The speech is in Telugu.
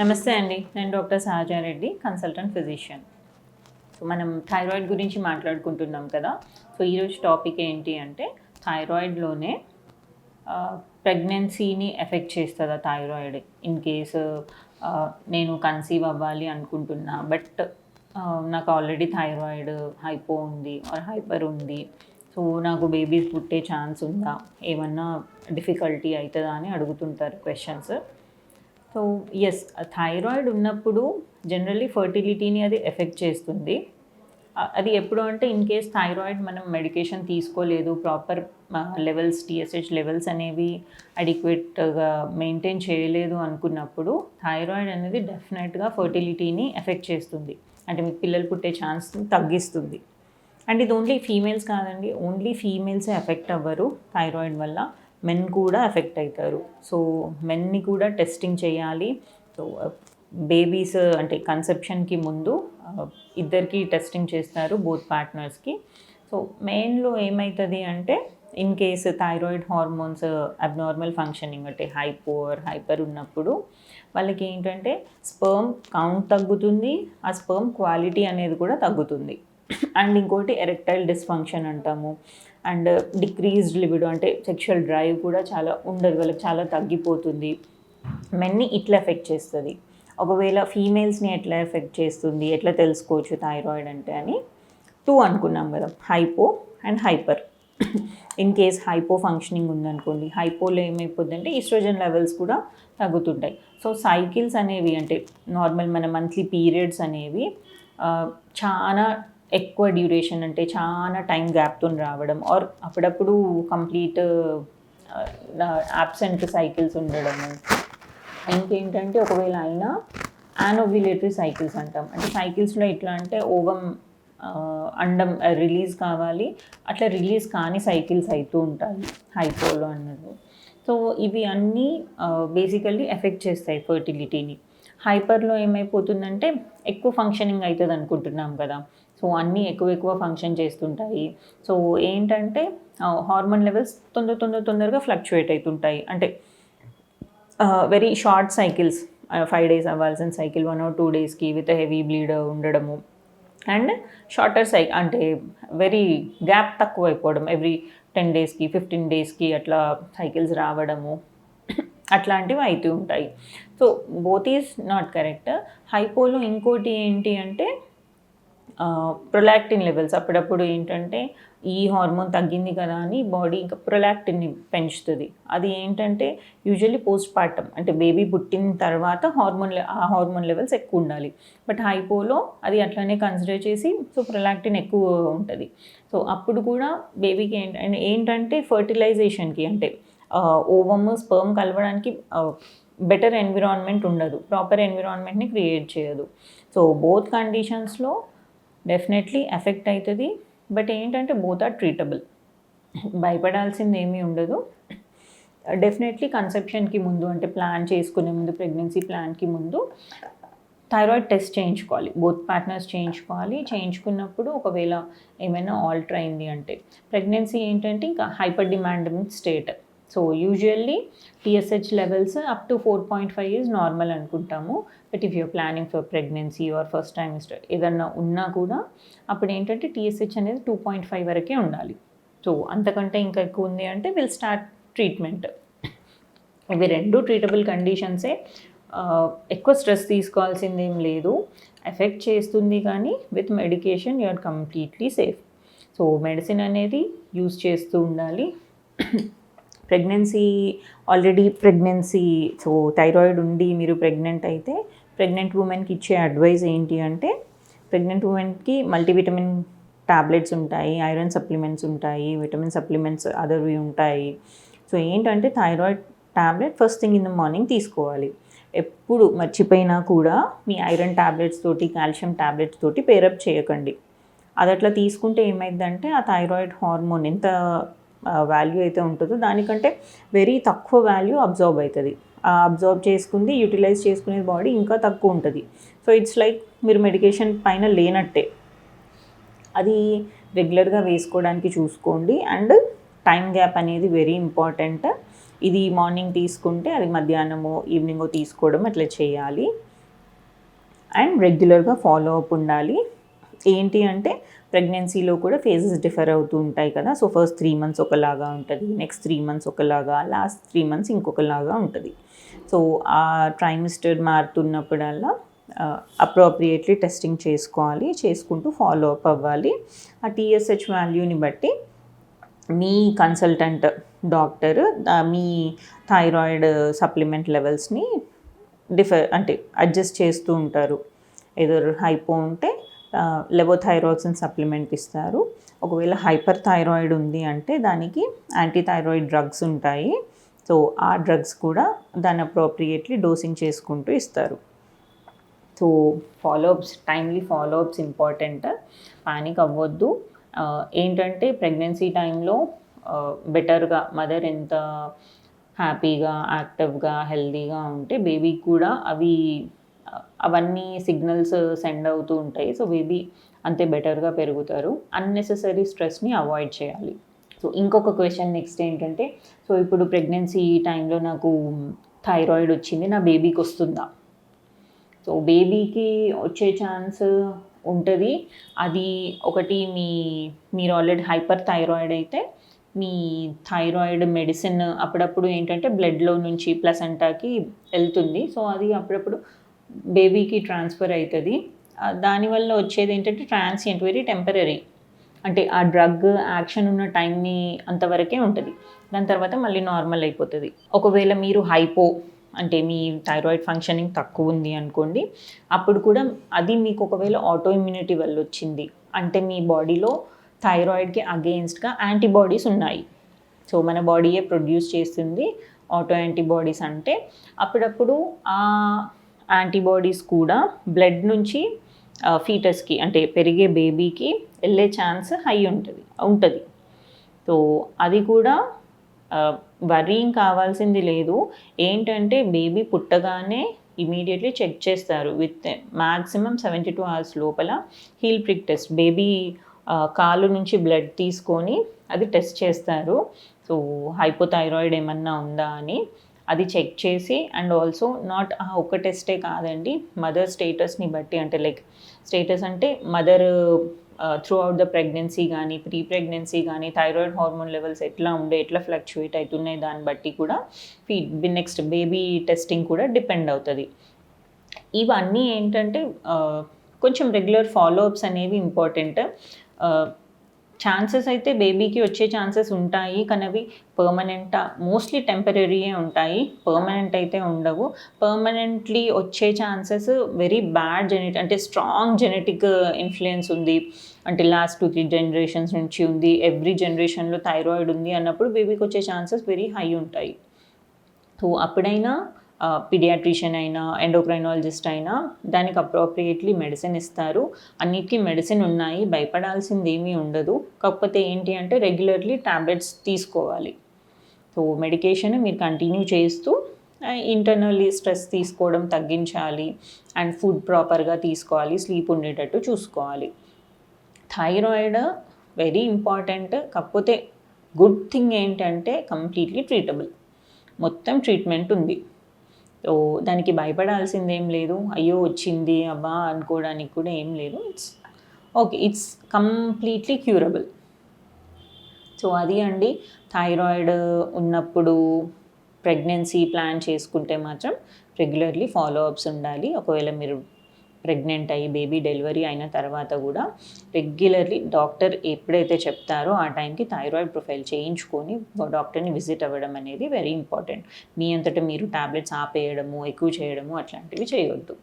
నమస్తే అండి. నేను doctor Sahajareddy consultant physician. So మనం థైరాయిడ్ గురించి మాట్లాడుకుంటున్నాం కదా. సో ఈరోజు టాపిక్ ఏంటి అంటే థైరాయిడ్లోనే ప్రెగ్నెన్సీని ఎఫెక్ట్ చేస్తుందా థైరాయిడ్? ఇన్ కేసు నేను కన్సీవ్ అవ్వాలి అనుకుంటున్నా బట్ నాకు ఆల్రెడీ థైరాయిడ్ హైపో ఉంది ఆర్ హైపర్ ఉంది. సో నాకు బేబీస్ పుట్టే ఛాన్స్ ఉందా? ఏమన్నా డిఫికల్టీ అవుతుందా అని అడుగుతుంటారు క్వశ్చన్స్. సో ఎస్ థైరాయిడ్ ఉన్నప్పుడు జనరల్లీ ఫర్టిలిటీని అది ఎఫెక్ట్ చేస్తుంది. అది ఎప్పుడు అంటే ఇన్ కేస్ థైరాయిడ్ మనం మెడికేషన్ తీసుకోలేదు ప్రాపర్ లెవెల్స్ టీఎస్హెచ్ లెవెల్స్ అనేవి అడిక్వేట్గా మెయింటైన్ చేయలేదు అనుకున్నప్పుడు థైరాయిడ్ అనేది డెఫినెట్గా ఫర్టిలిటీని ఎఫెక్ట్ చేస్తుంది. అంటే మీకు పిల్లలు పుట్టే ఛాన్స్ని తగ్గిస్తుంది. అండ్ ఇది ఓన్లీ ఫీమేల్స్ కాదండి ఓన్లీ ఫీమేల్సే ఎఫెక్ట్ అవ్వరు థైరాయిడ్ వల్ల. మెన్ కూడా ఎఫెక్ట్ అవుతారు. సో మెన్ని కూడా టెస్టింగ్ చేయాలి. సో బేబీస్ అంటే కన్సెప్షన్కి ముందు ఇద్దరికి టెస్టింగ్ చేస్తారు బోత్ పార్ట్నర్స్కి. సో మెయిన్లో ఏమవుతుంది అంటే in case thyroid hormones abnormal functioning అంటే హైపోర్ హైపర్ ఉన్నప్పుడు వాళ్ళకి ఏంటంటే స్పర్మ్ కౌంట్ తగ్గుతుంది ఆ స్పర్మ్ క్వాలిటీ అనేది కూడా తగ్గుతుంది. అండ్ ఇంకోటి ఎరెక్టైల్ డిస్ఫంక్షన్ అంటాము. అండ్ డిక్రీజ్డ్ లిబిడో అంటే సెక్షువల్ డ్రైవ్ కూడా చాలా ఉండదు వాళ్ళకి చాలా తగ్గిపోతుంది. మెన్ని ఇట్లా ఎఫెక్ట్ చేస్తుంది. ఒకవేళ ఫీమేల్స్ని ఎట్లా ఎఫెక్ట్ చేస్తుంది ఎట్లా తెలుసుకోవచ్చు థైరాయిడ్ అంటే అని టూ అనుకున్నాం కదా hypo and hyper in case hypo functioning ఉందనుకోండి హైపోలో ఏమైపోద్దంటే ఈస్ట్రోజన్ లెవెల్స్ కూడా తగ్గుతుంటాయి. సో సైకిల్స్ అనేవి అంటే నార్మల్ మన మంత్లీ పీరియడ్స్ అనేవి చాలా ఎక్కువ డ్యూరేషన్ అంటే చాలా టైం గ్యాప్తో రావడం ఆర్ అప్పుడప్పుడు కంప్లీట్ యాబ్సెంట్ సైకిల్స్ ఉండడము. ఇంకేంటంటే ఒకవేళ అయినా యానోవిలేటరీ సైకిల్స్ అంటాం. అంటే సైకిల్స్లో ఎట్లా అంటే ఓవం అండం రిలీజ్ కావాలి. అట్లా రిలీజ్ కాని సైకిల్స్ అవుతూ ఉంటాయి. హైపోలో అన్నది. సో ఇవి అన్నీ బేసికల్లీ ఎఫెక్ట్ చేస్తాయి ఫర్టిలిటీని హైపర్లో ఏమైపోతుందంటే ఎక్కువ ఫంక్షనింగ్ అవుతుంది అనుకుంటున్నాం కదా. సో అన్నీ ఎక్కువ ఎక్కువ ఫంక్షన్ చేస్తుంటాయి. సో ఏంటంటే హార్మోన్ లెవెల్స్ తొందర తొందర తొందరగా ఫ్లక్చుయేట్ అవుతుంటాయి. అంటే very short cycles five days అవ్వాల్సిన సైకిల్ వన్ ఆర్ టూ డేస్కి విత్ హెవీ బ్లీడ్ ఉండడము. అండ్ షార్టర్ సై అంటే వెరీ గ్యాప్ తక్కువ అయిపోవడం ఎవ్రీ టెన్ డేస్కి ఫిఫ్టీన్ డేస్కి అట్లా సైకిల్స్ రావడము. అట్లాంటివి అవుతూ ఉంటాయి. So both is not correct హైపోలో ఇంకోటి ఏంటి అంటే ప్రొలాక్టిన్ లెవెల్స్ అప్పుడప్పుడు ఏంటంటే ఈ హార్మోన్ తగ్గింది కదా అని బాడీ ఇంకా ప్రొలాక్టిన్ని పెంచుతుంది. అది ఏంటంటే యూజువల్లీ పోస్ట్ పార్టమ్ అంటే బేబీ పుట్టిన తర్వాత హార్మోన్ లె- ఆ హార్మోన్ లెవెల్స్ ఎక్కువ ఉండాలి. బట్ హైపోలో అది అట్లనే కన్సిడర్ చేసి సో ప్రొలాక్టిన్ ఎక్కువ ఉంటుంది. సో అప్పుడు కూడా బేబీకి ఏంటంటే ఏంటంటే ఫర్టిలైజేషన్కి అంటే ఓవమ్ స్పర్మ్ కలవడానికి బెటర్ ఎన్విరాన్మెంట్ ఉండదు. ప్రాపర్ ఎన్విరాన్మెంట్ని క్రియేట్ చేయదు. సో బోత్ కండిషన్స్లో డెఫినెట్లీ ఎఫెక్ట్ అవుతుంది బట్ ఏంటంటే బోత్ ఆర్ ట్రీటబుల్ భయపడాల్సింది ఏమీ ఉండదు. డెఫినెట్లీ కన్సెప్షన్కి ముందు అంటే ప్లాన్ చేసుకునే ముందు ప్రెగ్నెన్సీ ప్లాన్కి ముందు థైరాయిడ్ టెస్ట్ చేయించుకోవాలి. బోత్ పార్ట్నర్స్ చేయించుకోవాలి. చేయించుకున్నప్పుడు ఒకవేళ ఏమైనా ఆల్టర్ అయింది అంటే ప్రెగ్నెన్సీ ఏంటంటే ఇంకా hyper demand state so usually TSH levels up to four point five is normal అనుకుంటాము. But if your planning for pregnancy or first time ఏదన్నా ఉన్నా కూడా అప్పుడు ఏంటంటే టీఎస్హెచ్ అనేది టూ పాయింట్ ఫైవ్ వరకే ఉండాలి. సో అంతకంటే ఇంకా ఎక్కువ ఉంది అంటే విల్ స్టార్ట్ ట్రీట్మెంట్ ఇవి రెండు ట్రీటబుల్ కండిషన్సే ఎక్కువ స్ట్రెస్ తీసుకోవాల్సింది ఏం లేదు. ఎఫెక్ట్ చేస్తుంది కానీ with medication you're completely safe so medicine అనేది యూస్ చేస్తూ ఉండాలి. Pregnancy already pregnancy so thyroid ఉండి మీరు ప్రెగ్నెంట్ అయితే ప్రెగ్నెంట్ ఉమెన్కి ఇచ్చే అడ్వైస్ ఏంటి అంటే ప్రెగ్నెంట్ ఉమెన్కి మల్టీవిటమిన్ టాబ్లెట్స్ ఉంటాయి ఐరన్ సప్లిమెంట్స్ ఉంటాయి విటమిన్ సప్లిమెంట్స్ అదర్వి ఉంటాయి. సో ఏంటంటే thyroid tablet first thing in the morning తీసుకోవాలి. ఎప్పుడు మర్చిపోయినా కూడా మీ ఐరన్ ట్యాబ్లెట్స్ తోటి కాల్షియం టాబ్లెట్స్ తోటి పేరప్ చేయకండి. అది అట్లా తీసుకుంటే ఏమైందంటే ఆ థైరాయిడ్ హార్మోన్ ఎంత వాల్యూ అయితే ఉంటుందో దానికంటే వెరీ తక్కువ వాల్యూ అబ్జర్వ్ అవుతుంది. ఆ అబ్జర్వ్ చేసుకుంది యూటిలైజ్ చేసుకునే బాడీ ఇంకా తక్కువ ఉంటుంది. సో ఇట్స్ లైక్ మీరు మెడికేషన్ పైన లేనట్టే. అది రెగ్యులర్గా వేసుకోవడానికి చూసుకోండి. అండ్ టైం గ్యాప్ అనేది వెరీ ఇంపార్టెంట్ ఇది మార్నింగ్ తీసుకుంటే అది మధ్యాహ్నము ఈవినింగో తీసుకోవడం అట్లా చేయాలి. అండ్ రెగ్యులర్గా ఫాలో అప్ ఉండాలి. ఏంటి అంటే ప్రెగ్నెన్సీలో కూడా ఫేజెస్ డిఫర్ అవుతూ ఉంటాయి కదా. సో ఫస్ట్ త్రీ మంత్స్ ఒకలాగా ఉంటుంది నెక్స్ట్ త్రీ మంత్స్ ఒకలాగా లాస్ట్ త్రీ మంత్స్ ఇంకొకలాగా ఉంటుంది. సో ఆ ట్రైమిస్టర్ మారుతున్నప్పుడల్లా అప్రోప్రియేట్లీ టెస్టింగ్ చేసుకోవాలి చేసుకుంటూ ఫాలో అప్ అవ్వాలి. ఆ టీఎస్హెచ్ వాల్యూని బట్టి మీ కన్సల్టెంట్ డాక్టర్ మీ థైరాయిడ్ సప్లిమెంట్ లెవెల్స్ని డిఫర్ అంటే అడ్జస్ట్ చేస్తూ ఉంటారు. ఏదో హైపో ఉంటే లెవోథైరాక్సిన్ సప్లిమెంట్ ఇస్తారు. ఒకవేళ హైపర్ థైరాయిడ్ ఉంది అంటే దానికి యాంటీ థైరాయిడ్ డ్రగ్స్ ఉంటాయి. సో ఆ డ్రగ్స్ కూడా దాన్ని అప్రోప్రియేట్లీ డోసింగ్ చేసుకుంటూ ఇస్తారు. So follow ups timely follow ups important panic అవ్వద్దు. ఏంటంటే ప్రెగ్నెన్సీ టైంలో బెటర్గా మదర్ ఎంత హ్యాపీగా యాక్టివ్గా హెల్తీగా ఉంటే బేబీకి కూడా అవి అవన్నీ సిగ్నల్స్ సెండ్ అవుతూ ఉంటాయి. సో బేబీ అంతే బెటర్గా పెరుగుతారు. అన్నెసెసరీ స్ట్రెస్ని అవాయిడ్ చేయాలి. సో ఇంకొక క్వశ్చన్ నెక్స్ట్ ఏంటంటే సో ఇప్పుడు ప్రెగ్నెన్సీ టైంలో నాకు థైరాయిడ్ వచ్చింది. నా బేబీకి వస్తుందా? సో బేబీకి వచ్చే ఛాన్స్ ఉంటుంది. అది ఒకటి మీ మీరు ఆల్రెడీ హైపర్ థైరాయిడ్ అయితే మీ థైరాయిడ్ మెడిసిన్ అప్పుడప్పుడు ఏంటంటే బ్లడ్లో నుంచి ప్లసెంటాకి వెళ్తుంది. సో అది అప్పుడప్పుడు బేబీకి ట్రాన్స్ఫర్ అవుతుంది. దానివల్ల వచ్చేది ఏంటంటే ట్రాన్సియంట్ వెరీ టెంపరీ అంటే ఆ డ్రగ్ యాక్షన్ ఉన్న టైంని అంతవరకే ఉంటుంది. దాని తర్వాత మళ్ళీ నార్మల్ అయిపోతుంది. ఒకవేళ మీరు హైపో అంటే మీ థైరాయిడ్ ఫంక్షనింగ్ తక్కువ ఉంది అనుకోండి అప్పుడు కూడా అది మీకు ఒకవేళ ఆటో ఇమ్యూనిటీ వల్ల వచ్చింది. అంటే మీ బాడీలో థైరాయిడ్కి అగెయిన్స్ట్గా యాంటీబాడీస్ ఉన్నాయి. సో మన బాడీయే ప్రొడ్యూస్ చేస్తుంది. ఆటో యాంటీబాడీస్ అంటే అప్పుడప్పుడు ఆ యాంటీబాడీస్ కూడా బ్లడ్ నుంచి ఫీటస్కి అంటే పెరిగే బేబీకి వెళ్ళే ఛాన్స్ హై ఉంటుంది ఉంటుంది. సో అది కూడా వరీం కావాల్సింది లేదు. ఏంటంటే బేబీ పుట్టగానే ఇమీడియట్లీ చెక్ చేస్తారు. With maximum seventy two hours లోపల హీల్ ప్రిక్ టెస్ట్. బేబీ కాలు నుంచి బ్లడ్ తీసుకొని అది టెస్ట్ చేస్తారు. సో హైపోథైరాయిడ్ ఏమన్నా ఉందా అని. అది చెక్ చేసి అండ్ ఆల్సో నాట్ ఒక్క టెస్టే కాదండి మదర్ స్టేటస్ని బట్టి అంటే లైక్ స్టేటస్ అంటే mother throughout the pregnancy కానీ ప్రీ ప్రెగ్నెన్సీ కానీ థైరాయిడ్ హార్మోన్ లెవెల్స్ ఎట్లా ఉండే ఎట్లా ఫ్లక్చువేట్ అవుతున్నాయి దాన్ని బట్టి కూడా ఫీడ్ నెక్స్ట్ బేబీ టెస్టింగ్ కూడా డిపెండ్ అవుతుంది. ఇవన్నీ ఏంటంటే కొంచెం రెగ్యులర్ ఫాలోఅప్స్ అనేవి ఇంపార్టెంట్ ఛాన్సెస్ అయితే బేబీకి వచ్చే ఛాన్సెస్ ఉంటాయి కానీ అవి పర్మనెంటా మోస్ట్లీ టెంపరీయే ఉంటాయి పర్మనెంట్ అయితే ఉండవు. పర్మనెంట్లీ వచ్చే ఛాన్సెస్ వెరీ బ్యాడ్ జెనెటిక్ అంటే స్ట్రాంగ్ జెనెటిక్ ఇన్ఫ్లుయెన్స్ ఉంది. అంటే లాస్ట్ టూ త్రీ జనరేషన్స్ నుంచి ఉంది. ఎవ్రీ జనరేషన్లో థైరాయిడ్ ఉంది అన్నప్పుడు బేబీకి వచ్చే ఛాన్సెస్ వెరీ హై ఉంటాయి. సో అప్పుడైనా పిడియాట్రిషియన్ అయినా ఎండోక్రైనాలజిస్ట్ అయినా దానికి అప్రోప్రియేట్లీ మెడిసిన్ ఇస్తారు. అన్నిటికీ మెడిసిన్ ఉన్నాయి భయపడాల్సింది ఏమీ ఉండదు. కాకపోతే ఏంటి అంటే రెగ్యులర్లీ టాబ్లెట్స్ తీసుకోవాలి. సో మెడికేషన్ మీరు కంటిన్యూ చేస్తూ ఇంటర్నల్లీ స్ట్రెస్ తీసుకోవడం తగ్గించాలి. అండ్ ఫుడ్ ప్రాపర్గా తీసుకోవాలి స్లీప్ ఉండేటట్టు చూసుకోవాలి. థైరాయిడ్ వెరీ ఇంపార్టెంట్ కాకపోతే గుడ్ థింగ్ ఏంటంటే కంప్లీట్లీ ట్రీటబుల్ మొత్తం ట్రీట్మెంట్ ఉంది. సో దానికి భయపడాల్సింది లేదు. అయ్యో వచ్చింది అబ్బా అనుకోవడానికి కూడా ఏం లేదు. It's okay it's completely curable so అది అండి. థైరాయిడ్ ఉన్నప్పుడు ప్రెగ్నెన్సీ ప్లాన్ చేసుకుంటే మాత్రం రెగ్యులర్లీ ఫాలో అప్స్ ఉండాలి. ఒకవేళ మీరు ప్రెగ్నెంట్ అయ్యి బేబీ డెలివరీ అయిన తర్వాత కూడా రెగ్యులర్లీ డాక్టర్ ఎప్పుడైతే చెప్తారో ఆ టైంకి థైరాయిడ్ ప్రొఫైల్ చేయించుకొని డాక్టర్ని విజిట్ అవ్వడం అనేది వెరీ ఇంపార్టెంట్. మీ అంతటా మీరు టాబ్లెట్స్ ఆపేయడము ఎక్కువ చేయడము అట్లాంటివి చేయొద్దు.